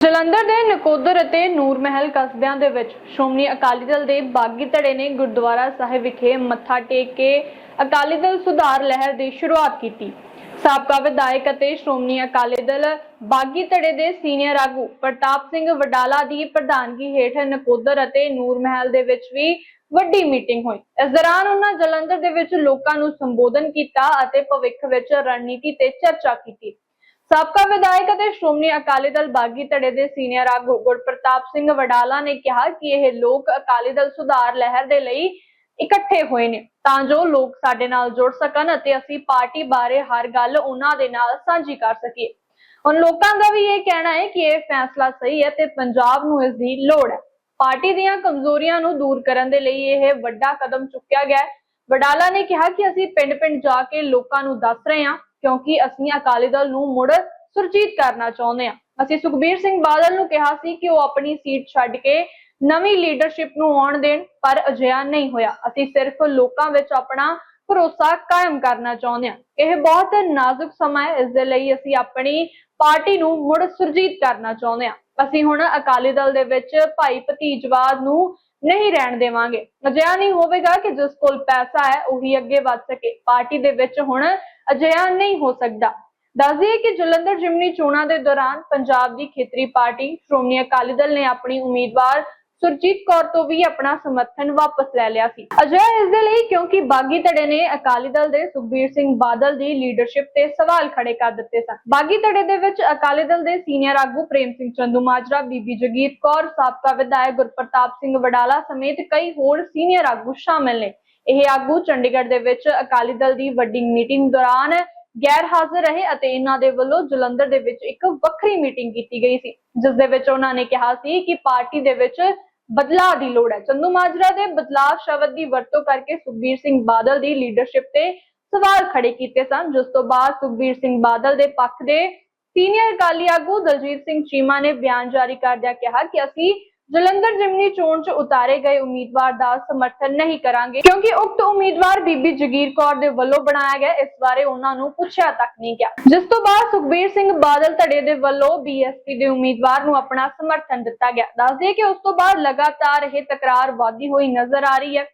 ਜਲੰਧਰ ਦੇ ਨਕੋਦਰ ਅਤੇ ਨੂਰ ਮਹਿਲ ਕਸਬਿਆਂ ਦੇ ਵਿੱਚ ਸ਼੍ਰੋਮਣੀ ਅਕਾਲੀ ਦਲ ਦੇ ਬਾਗੀ ਧੜੇ ਨੇ ਗੁਰਦੁਆਰਾ ਸਾਹਿਬ ਵਿਖੇ ਮੱਥਾ ਟੇਕ ਕੇ ਅਕਾਲੀ ਦਲ ਸੁਧਾਰ ਲਹਿਰ ਦੀ ਸ਼ੁਰੂਆਤ ਕੀਤੀ। ਸਾਬਕਾ ਵਿਧਾਇਕ ਅਤੇ ਸ਼੍ਰੋਮਣੀ ਅਕਾਲੀ ਦਲ ਬਾਗੀ ਧੜੇ ਦੇ ਸੀਨੀਅਰ ਆਗੂ ਪ੍ਰਤਾਪ ਸਿੰਘ ਵਡਾਲਾ ਦੀ ਪ੍ਰਧਾਨਗੀ ਹੇਠ ਨਕੋਦਰ ਅਤੇ ਨੂਰ ਮਹਿਲ ਦੇ ਵਿੱਚ ਵੀ ਵੱਡੀ ਮੀਟਿੰਗ ਹੋਈ। ਇਸ ਦੌਰਾਨ ਉਹਨਾਂ ਜਲੰਧਰ ਦੇ ਵਿੱਚ ਲੋਕਾਂ ਨੂੰ ਸੰਬੋਧਨ ਕੀਤਾ ਅਤੇ ਭਵਿੱਖ ਵਿੱਚ ਰਣਨੀਤੀ ਤੇ ਚਰਚਾ ਕੀਤੀ। ਸਾਬਕਾ ਵਿਧਾਇਕ ਅਤੇ ਸ਼੍ਰੋਮਣੀ ਅਕਾਲੀ ਦਲ ਬਾਗੀ ਧੜੇ ਦੇ ਸੀਨੀਅਰ ਆਗੂ ਗੁਰਪ੍ਰਤਾਪ ਸਿੰਘ ਵਡਾਲਾ ਨੇ ਕਿਹਾ ਕਿ ਇਹ ਲੋਕ ਅਕਾਲੀ ਦਲ ਸੁਧਾਰ ਲਹਿਰ ਦੇ ਲਈ ਇਕੱਠੇ ਹੋਏ ਨੇ, ਤਾਂ ਜੋ ਲੋਕ ਸਾਡੇ ਨਾਲ ਜੁੜ ਸਕਣ ਅਤੇ ਅਸੀਂ ਪਾਰਟੀ ਬਾਰੇ ਹਰ ਗੱਲ ਉਹਨਾਂ ਦੇ ਨਾਲ ਸਾਂਝੀ ਕਰ ਸਕੀਏ। ਹੁਣ ਲੋਕਾਂ ਦਾ ਵੀ ਇਹ ਕਹਿਣਾ ਹੈ ਕਿ ਇਹ ਫੈਸਲਾ ਸਹੀ ਹੈ ਤੇ ਪੰਜਾਬ ਨੂੰ ਇਸ ਦੀ ਲੋੜ ਹੈ। ਪਾਰਟੀ ਦੀਆਂ ਕਮਜ਼ੋਰੀਆਂ ਨੂੰ ਦੂਰ ਕਰਨ ਦੇ ਲਈ ਇਹ ਵੱਡਾ ਕਦਮ ਚੁੱਕਿਆ ਗਿਆ ਹੈ। ਵਡਾਲਾ ਨੇ ਕਿਹਾ ਕਿ ਅਸੀਂ ਪਿੰਡ-ਪਿੰਡ ਜਾ ਕੇ ਲੋਕਾਂ ਨੂੰ ਦੱਸ ਰਹੇ ਹਾਂ ਕਿਉਂਕਿ ਅਸੀਂ ਅਕਾਲੀ ਦਲ ਨੂੰ ਮੁੜ ਸੁਰਜੀਤ ਕਰਨਾ ਚਾਹੁੰਦੇ ਹਾਂ। ਅਸੀਂ ਸੁਖਬੀਰ ਸਿੰਘ ਬਾਦਲ ਨੂੰ ਕਿਹਾ ਸੀ ਕਿ ਉਹ ਆਪਣੀ ਸੀਟ ਛੱਡ ਕੇ ਨਵੀਂ ਲੀਡਰਸ਼ਿਪ ਨੂੰ ਆਉਣ ਦੇਣ, ਪਰ ਅਜਿਹਾ ਨਹੀਂ ਹੋਇਆ। ਅਸੀਂ ਸਿਰਫ ਲੋਕਾਂ ਵਿੱਚ ਆਪਣਾ ਭਰੋਸਾ ਕਾਇਮ ਕਰਨਾ ਚਾਹੁੰਦੇ ਹਾਂ। ਇਹ ਬਹੁਤ ਨਾਜ਼ੁਕ ਸਮਾਂ ਹੈ। ਇਸ ਦੇ ਲਈ ਅਸੀਂ ਆਪਣੀ ਪਾਰਟੀ ਨੂੰ ਮੁੜ ਸੁਰਜੀਤ ਕਰਨਾ ਚਾਹੁੰਦੇ ਹਾਂ। ਅਸੀਂ ਹੁਣ ਅਕਾਲੀ ਦਲ ਦੇ ਵਿੱਚ ਭਾਈ ਭਤੀਜਵਾਦ ਨੂੰ ਨਹੀਂ ਰਹਿਣ ਦੇਵਾਂਗੇ। ਅਜਿਹਾ ਨਹੀਂ ਹੋਵੇਗਾ ਕਿ ਜਿਸ ਕੋਲ ਪੈਸਾ ਹੈ, ਉਹੀ ਅੱਗੇ ਵੱਧ ਸਕੇ। ਪਾਰਟੀ ਦੇ ਵਿੱਚ ਹੁਣ ਅਜਿਹਾ ਨਹੀਂ ਹੋ ਸਕਦਾ। ਦੱਸ ਕਿ ਜਲੰਧਰ ਜਿਮਨੀ ਚੋਣਾਂ ਦੇ ਦੌਰਾਨ ਪੰਜਾਬ ਦੀ ਖੇਤਰੀ ਪਾਰਟੀ ਸ਼੍ਰੋਮਣੀ ਅਕਾਲੀ ਦਲ ਨੇ ਆਪਣੀ ਉਮੀਦਵਾਰ ਸੁਰਜੀਤ ਕੌਰ ਤੋਂ ਵੀ ਆਪਣਾ ਸਮਰਥਨ ਵਾਪਸ ਲੈ ਲਿਆ ਸੀ। ਅਜਿਹਾ ਇਸ ਦੇ ਲਈ ਕਿਉਂਕਿ ਬਾਗੀ ਧੜੇ ਨੇ ਅਕਾਲੀ ਦਲ ਦੇ ਸੁਖਬੀਰ ਸਿੰਘ ਬਾਦਲ ਦੀ ਲੀਡਰਸ਼ਿਪ ਤੇ ਸਵਾਲ ਖੜੇ ਕਰ ਦਿੱਤੇ ਸਨ। ਬਾਗੀ ਧੜੇ ਦੇ ਵਿੱਚ ਅਕਾਲੀ ਦਲ ਦੇ ਸੀਨੀਅਰ ਆਗੂ ਪ੍ਰੇਮ ਸਿੰਘ ਚੰਦੂ ਮਾਜਰਾ, ਬੀਬੀ ਜਗੀਰ ਕੌਰ, ਸਾਬਕਾ ਵਿਧਾਇਕ ਗੁਰਪ੍ਰਤਾਪ ਸਿੰਘ ਵਡਾਲਾ ਸਮੇਤ ਕਈ ਹੋਰ ਸੀਨੀਅਰ ਆਗੂ ਸ਼ਾਮਲ ਨੇ। ਇਹ ਆਗੂ ਚੰਡੀਗੜ੍ਹ ਦੇ ਵਿੱਚ ਅਕਾਲੀ ਦਲ ਦੀ ਵੱਡੀ ਮੀਟਿੰਗ ਦੌਰਾਨ ਗੈਰ ਹਾਜ਼ਰ ਰਹੇ ਅਤੇ ਇਹਨਾਂ ਦੇ ਵੱਲੋਂ ਜਲੰਧਰ ਦੇ ਵਿੱਚ ਇੱਕ ਵੱਖਰੀ ਮੀਟਿੰਗ ਕੀਤੀ ਗਈ ਸੀ। ਜਿਸ ਦੇ ਵਿੱਚ ਉਹਨਾਂ ਨੇ ਕਿਹਾ ਸੀ ਕਿ ਪਾਰਟੀ ਦੇ ਵਿੱਚ ਬਦਲਾਅ ਦੀ ਲੋੜ ਹੈ। ਚੰਦੂ ਮਾਜਰਾ ਦੇ ਬਦਲਾਅ ਸ਼ਬਦ ਦੀ ਵਰਤੋਂ ਕਰਕੇ ਸੁਖਬੀਰ ਸਿੰਘ ਬਾਦਲ ਦੀ ਲੀਡਰਸ਼ਿਪ ਤੇ ਸਵਾਲ ਖੜੇ ਕੀਤੇ ਸਨ, ਜਿਸ ਤੋਂ ਬਾਅਦ ਸੁਖਬੀਰ ਸਿੰਘ ਬਾਦਲ ਦੇ ਪੱਖ ਦੇ ਸੀਨੀਅਰ ਅਕਾਲੀ ਆਗੂ ਦਲਜੀਤ ਸਿੰਘ ਚੀਮਾ ਨੇ ਬਿਆਨ ਜਾਰੀ ਕਰਦਿਆਂ ਕਿਹਾ ਕਿ ਅਸੀਂ ਜਲੰਧਰ ਜਿਮਨੀ ਚੋਣ 'ਚ ਉਤਾਰੇ ਗਏ ਉਮੀਦਵਾਰ ਦਾ ਸਮਰਥਨ ਨਹੀਂ ਕਰਾਂਗੇ, ਕਿਉਂਕਿ ਉਕਤ ਉਮੀਦਵਾਰ ਬੀਬੀ ਜਗੀਰ ਕੌਰ ਦੇ ਵੱਲੋਂ ਬਣਾਇਆ ਗਿਆ, ਇਸ ਬਾਰੇ ਉਹਨਾਂ ਨੂੰ ਪੁੱਛਿਆ ਤੱਕ ਨਹੀਂ ਗਿਆ। ਜਿਸ ਤੋਂ ਬਾਅਦ ਸੁਖਬੀਰ ਸਿੰਘ ਬਾਦਲ ਧੜੇ ਦੇ ਵੱਲੋਂ ਬੀਐਸਪੀ ਦੇ ਉਮੀਦਵਾਰ ਨੂੰ ਆਪਣਾ ਸਮਰਥਨ ਦਿੱਤਾ ਗਿਆ। ਦੱਸਦੇ ਕਿ ਉਸ ਤੋਂ ਬਾਅਦ ਲਗਾਤਾਰ ਇਹ ਤਕਰਾਰ ਵਧਦੀ ਹੋਈ ਨਜ਼ਰ ਆ ਰਹੀ ਹੈ।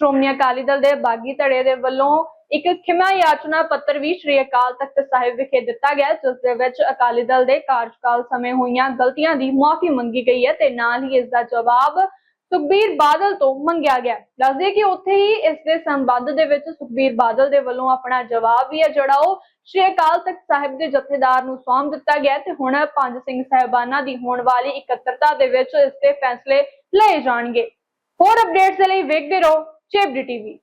ਸ਼੍ਰੋਮਣੀ ਅਕਾਲੀ ਦਲ ਦੇ ਬਾਗੀ ਧੜੇ ਦੇ ਵੱਲੋਂ ਇੱਕ ਖਿਮਾ ਯਾਚਨਾ ਪੱਤਰ ਵੀ ਸ਼੍ਰੀ ਅਕਾਲ ਤਖਤ ਸਾਹਿਬ ਵਿਖੇ ਦਿੱਤਾ ਗਿਆ ਜਿਸ ਦੇ ਵਿੱਚ ਅਕਾਲੀ ਦਲ ਦੇ ਕਾਰਜਕਾਲ ਸਮੇਂ ਹੋਈਆਂ ਗਲਤੀਆਂ ਦੀ ਮਾਫੀ ਮੰਗੀ ਗਈ ਹੈ ਤੇ ਨਾਲ ਹੀ ਇਸ ਦਾ ਜਵਾਬ ਸੁਖਬੀਰ ਬਾਦਲ ਤੋਂ ਮੰਗਿਆ ਗਿਆ ਦੱਸਦੇ ਕਿ ਉੱਥੇ ਹੀ ਇਸ ਦੇ ਸੰਬੰਧ ਦੇ ਵਿੱਚ ਸੁਖਬੀਰ ਬਾਦਲ ਦੇ ਵੱਲੋਂ ਆਪਣਾ ਜਵਾਬ ਵੀ ਹੈ, ਜਿਹੜਾ ਉਹ ਸ਼੍ਰੀ ਅਕਾਲ ਤਖਤ ਸਾਹਿਬ ਦੇ ਜਥੇਦਾਰ ਨੂੰ ਸੌਂਪ ਦਿੱਤਾ ਗਿਆ ਤੇ ਹੁਣ ਪੰਜ ਸਿੰਘ ਸਹਿਬਾਨਾਂ ਦੀ ਹੋਣ ਵਾਲੀ ਇਕੱਤਰਤਾ ਦੇ ਵਿੱਚ ਇਸ ਤੇ ਫੈਸਲੇ ਲਏ ਜਾਣਗੇ। ਹੋਰ ਅਪਡੇਟਸ ਦੇ ਲਈ ਵੇਖਦੇ ਰਹੋ ਚੇਬਡੀ ਟੀਵੀ।